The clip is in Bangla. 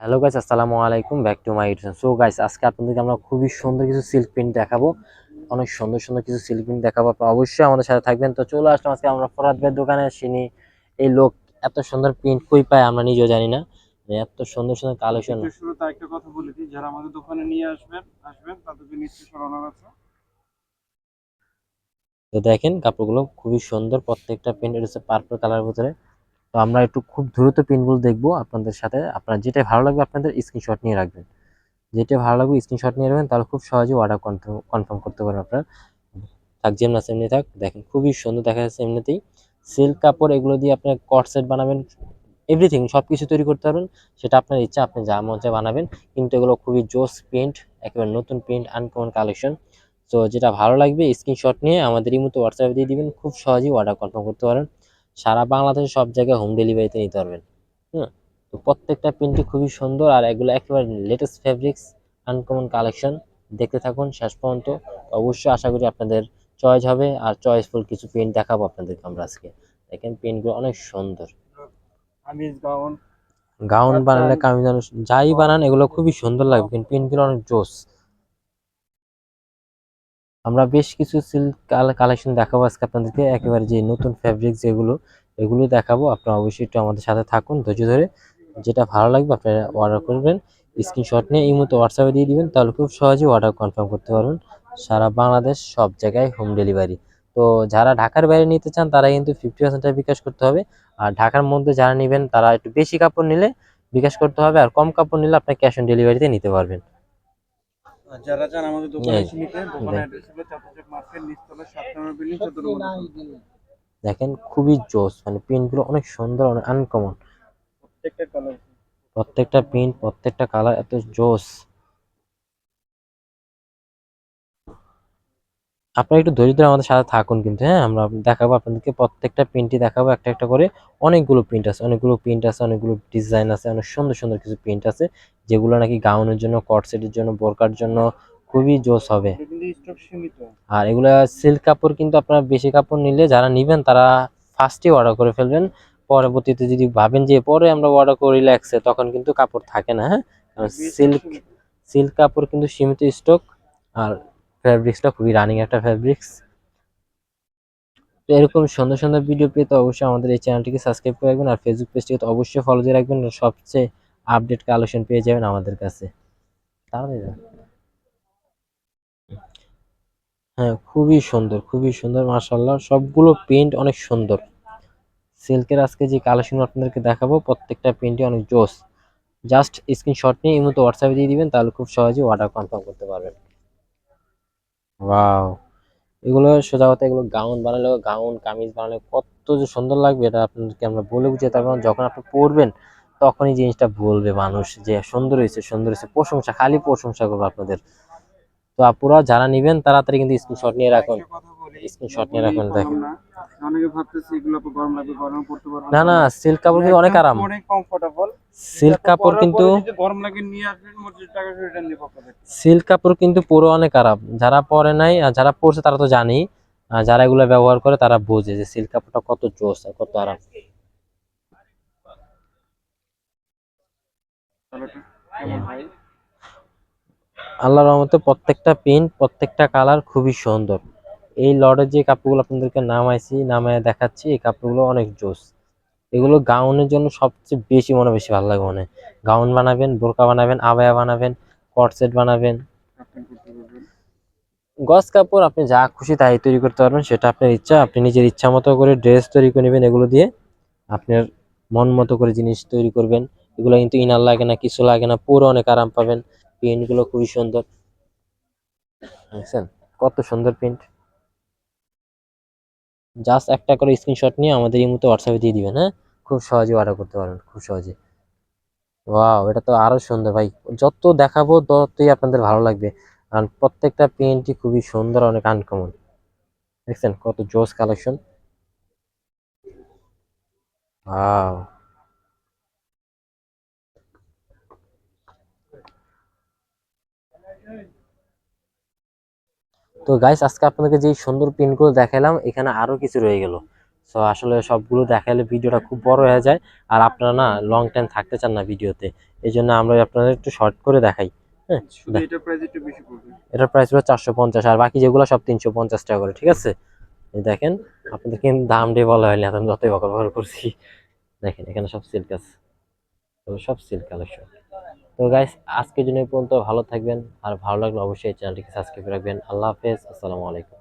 হ্যালো গাইস আসসালামু আলাইকুম back to my YouTube so guys আজকে আপনাদেরকে আমরা খুবই সুন্দর কিছু সিল্ক প্রিন্ট দেখাবো। অনেক সুন্দর সুন্দর কিছু সিল্ক প্রিন্ট দেখাবো। আপনারা অবশ্যই আমাদের সাথে থাকবেন। তো চলে আসলাম আজকে আমরা ফরাদ ভাইয়ের দোকানে। চিনি এই লোক এত সুন্দর প্রিন্ট কই পায় আমরা নিজেও জানি না। যে এত সুন্দর সুন্দর কালেকশন একটু শুরুতে একটা কথা বলে দিই। যারা আমাদের দোকানে নিয়ে আসবেন আসবেন তাদেরকে নিশ্চয়ই সরানো আছে। তো দেখেন কাপড়গুলো খুবই সুন্দর। প্রত্যেকটা প্রিন্ট এটা হচ্ছে পার্পল কালার ভিতরে। তো আমরা একটু খুব দ্রুত প্রিন্টগুলো দেখব আপনাদের সাথে। আপনার যেটা ভালো লাগবে আপনাদের স্ক্রিনশট নিয়ে রাখবেন। যেটা ভালো লাগবে স্ক্রিনশট নিয়ে রাখবেন তাহলে খুব সহজে অর্ডার কনফার্ম করতে পারেন আপনার। থাক যেমন আছে এমনি থাক, দেখেন খুবই সুন্দর দেখা যাচ্ছে এমনিতেই। সিল্ক কাপড় এগুলো দিয়ে আপনার কট সেট বানাবেন এভরিথিং সব কিছু তৈরি করতে পারবেন। সেটা আপনার ইচ্ছা, আপনি যা চায় বানাবেন। কিন্তু এগুলো খুবই জোস প্রিন্ট একেবারে নতুন প্রিন্ট আনকমন কালেকশন তো যেটা ভালো লাগবে স্ক্রিনশট নিয়ে আমাদের এই মতো হোয়াটসঅ্যাপে দিয়ে দিবেন, খুব সহজেই অর্ডার কনফার্ম করতে পারেন। সারা বাংলাদেশে সব জায়গায় হোম ডেলিভারিতে নিতে পারবেন। হুম? তো প্রত্যেকটা প্রিন্টই খুবই সুন্দর আর এগুলো একেবারে লেটেস্ট ফেব্রিক্স আনকমন কালেকশন দেখতে থাকুন শেষ পর্যন্ত। অবশ্যই আশা করি আপনাদের চয়েস হবে আর চয়েসফুল কিছু প্রিন্ট দেখাবো আপনাদেরকে আমরা আজকে। দেখেন প্রিন্টগুলো অনেক সুন্দর। গাউন গাউন আচ্ছা। বানালে কামিজ যাই বানান এগুলো খুবই সুন্দর লাগবে। কিন্তু প্রিন্টগুলো অনেক জোস। আমরা বেশ কিছু সিল্ক কালেকশন দেখাবো আজকে আপনাদেরকে। একেবারে যে নতুন ফ্যাব্রিক যেগুলো, এগুলো দেখাবো। আপনারা অবশ্যই একটু আমাদের সাথে থাকুন, ধৈর্য ধরে। যেটা ভালো লাগবে আপনারা অর্ডার করবেন। স্ক্রিনশট নিয়ে এই মতো হোয়াটসঅ্যাপে দিয়ে দিবেন, তাহলে খুব সহজেই অর্ডার কনফার্ম করতে পারবেন। সারা বাংলাদেশ, সব জায়গায় হোম ডেলিভারি তো যারা ঢাকার বাইরে নিতে চান, তারা কিন্তু ফিফটি পার্সেন্ট বিকাশ করতে হবে। আর ঢাকার মধ্যে যারা নেবেন, তারা একটু বেশি কাপড় নিলে বিকাশ করতে হবে। আর কম কাপড় নিলে আপনার ক্যাশ অন ডেলিভারিতে নিতে পারবেন। যারা যান আমাদের দোকানে এসে নিতে দোকানের অ্যাড্রেস হলো চাপাচক মার্কেট নিচতলা সাত নম্বর বিল্ডিং চোদ্দ নম্বর দেখেন খুবই জোস মানে প্রিন্টগুলো অনেক সুন্দর অনেক আনকমন প্রত্যেকটা কালার প্রত্যেকটা প্রিন্ট প্রত্যেকটা কালার এত জোস। আপনারা একটু ধৈর্য ধরে আমাদের সাথে থাকুন কিন্তু হ্যাঁ? আমরা দেখাবো আপনাদেরকে প্রত্যেকটা প্রিন্টই দেখাবো একটা একটা করে অনেকগুলো প্রিন্ট আছে অনেকগুলো প্রিন্ট আছে অনেকগুলো ডিজাইন আছে অনেক সুন্দর সুন্দর কিছু প্রিন্ট আছে যেগুলো নাকি গাউনের জন্য কট সেটের জন্য বোরকার জন্য খুবই জোস হবে। আর এগুলা সিল্ক কাপড় কিন্তু আপনারা বেশি কাপড় নিলে যারা নেবেন তারা ফার্স্টে অর্ডার করে ফেলবেন। পরবর্তীতে যদি ভাবেন যে পরে আমরা অর্ডার করি রিল্যাক্সে তখন কিন্তু কাপড় থাকে না হ্যাঁ? সিল্ক সিল্ক কাপড় কিন্তু সীমিত স্টক আর ফ্যাব্রিক্সটা খুবই রানিং একটা ফ্যাব্রিক্স তো এরকম সুন্দর সুন্দর ভিডিও পেতে অবশ্যই আমাদের এই চ্যানেলটিকে সাবস্ক্রাইব করে রাখবেন। আর ফেসবুক পেজটিকে তো অবশ্যই ফলো দিয়ে রাখবেন। সবচেয়ে আপডেট কালেকশন পেয়ে যাবেন আমাদের কাছে। হ্যাঁ খুবই সুন্দর খুবই সুন্দর, মাশাআল্লাহ। সবগুলো প্রিন্ট অনেক সুন্দর। সিল্কের আজকে যে কালেকশন আপনাদেরকে দেখাবো, প্রত্যেকটা প্রিন্টই অনেক জোস। জাস্ট স্ক্রিনশট নিয়ে এই মতো হোয়াটসঅ্যাপে দিয়ে দিবেন, তাহলে খুব সহজেই অর্ডার কনফার্ম করতে পারবেন। ওয়াও এগুলো সোজা কথা এগুলো গাউন বানালে গাউন কামিজ বানালে কত যে সুন্দর লাগবে এটা আপনাদেরকে আমরা বলে বুঝিয়ে তারপর যখন আপনি পরবেন তখনই জিনিসটা বলবে মানুষ যে সুন্দর হয়েছে সুন্দর হয়েছে প্রশংসা খালি প্রশংসা করবে আপনাদের। তো আপুরা যারা নিবেন তাড়াতাড়ি কিন্তু স্ক্রিনশট নিয়ে রাখুন। স্ক্রিনশট নিয়ে রাখুন দেখেন। অনেকে ভাবতেছে এগুলো গরম লাগবে গরম পড়তে পারবেন না। না সিল্ক কাপড় কিন্তু অনেক আরাম। অনেক কমফোর্টেবল সিল্ক কাপড় কিন্তু গরম লাগে নিয়ে আসবেন মসজিদ টাকা রিটার্ন দিব সিল্ক কাপড় কিন্তু পুরো অনেক আরাম। যারা পরে নাই আর যারা পরছে তারা তো জানি আর যারা এগুলো ব্যবহার করে তারা বোঝে যে সিল্ক কাপড়টা কত জোস আর কত আরাম। আল্লাহর রহমতে প্রত্যেকটা প্রিন্ট প্রত্যেকটা কালার খুবই সুন্দর। এই লডের যে কাপড়গুলো আপনাদেরকে নামাইছি নামায় দেখাচ্ছি, এই কাপড়গুলো অনেক জোস। এগুলো গাউনের জন্য সবচেয়ে বেশি মনে বেশি ভালো লাগে মনে গাউন বানাবেন, বোরকা বানাবেন আবায়া বানাবেন, কট সেট বানাবেন। গস কাপড় আপনি যা খুশি তাই তৈরি করতে পারবেন, সেটা আপনার ইচ্ছা। আপনি নিজের ইচ্ছা মতো করে ড্রেস তৈরি করে নেবেন এগুলো দিয়ে। আপনার মন মতো করে জিনিস তৈরি করবেন। এগুলো কিন্তু ইনার লাগে না, কিছু লাগে না, পুরো অনেক আরাম পাবেন। প্রিন্টগুলো খুবই সুন্দর। দেখছেন? কত সুন্দর প্রিন্ট জাস্ট একটা করে স্ক্রিনশট নিয়ে আমাদের এই মুহূর্তে হোয়াটসঅ্যাপে দিয়ে দিবেন হ্যাঁ? খুব সহজে অর্ডার করতে পারবেন, খুব সহজে। ওয়াও এটা তো আরও সুন্দর ভাই। যত দেখাবো ততই আপনাদের ভালো লাগবে। কারণ প্রত্যেকটা পেনটি খুবই সুন্দর, অনেক আনকমন দেখছেন কত জোস কালেকশন ওয়াও তো গাইস আজকে আপনাদেরকে যে সুন্দর প্রিন্টগুলো দেখালাম এখানে আরও কিছু রয়ে গেল। সো আসলে সবগুলো দেখালে ভিডিওটা খুব বড় হয়ে যায় আর আপনারা না লং টাইম থাকতে চান না ভিডিওতে। এই জন্য আমরা আপনাদের একটু শর্ট করে দেখাই। হ্যাঁ এটা প্রাইস একটু এটার প্রাইস হলো চারশো পঞ্চাশ আর বাকি যেগুলো সব তিনশো পঞ্চাশ টাকা করে ঠিক আছে? দেখেন আপনাদের কিন্তু দাম দিয়ে বলা হয়নি এখন যতই বকর করছি। দেখেন এখানে সব সিল্ক আছে। সব সিল্ক কালেকশন তো গাইস আজকের জন্য পর্যন্ত। ভালো থাকবেন। আর ভালো লাগলে অবশ্যই চ্যানেলটিকে সাবস্ক্রাইব রাখবেন। আল্লাহ হাফেজ। আসসালামু আলাইকুম।